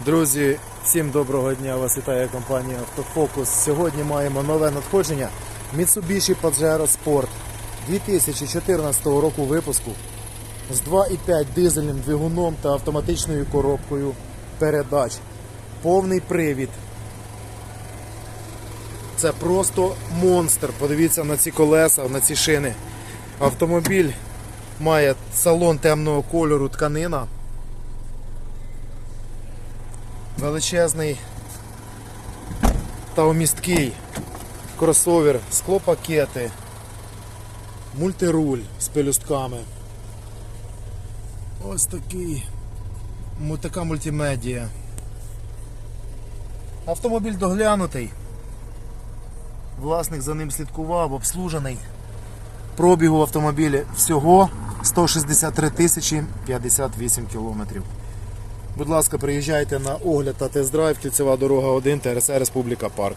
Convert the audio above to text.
Друзі, всім доброго дня! Вас вітає компанія Автофокус. Сьогодні маємо нове надходження Mitsubishi Pajero Sport 2014 року випуску з 2,5 дизельним двигуном та автоматичною коробкою передач. Повний привід. Це просто монстр. Подивіться на ці колеса, на ці шини. Автомобіль має салон темного кольору тканина. Величезний та умісткий кросовер, склопакети, мультируль з пелюстками. Ось такий така мультимедія. Автомобіль доглянутий. Власник за ним слідкував, обслужений. Пробігу автомобіля всього 163 тисячі 58 кілометрів. Будь ласка, приїжджайте на огляд та тест-драйв, кільцева дорога 1, ТРС Республіка Парк.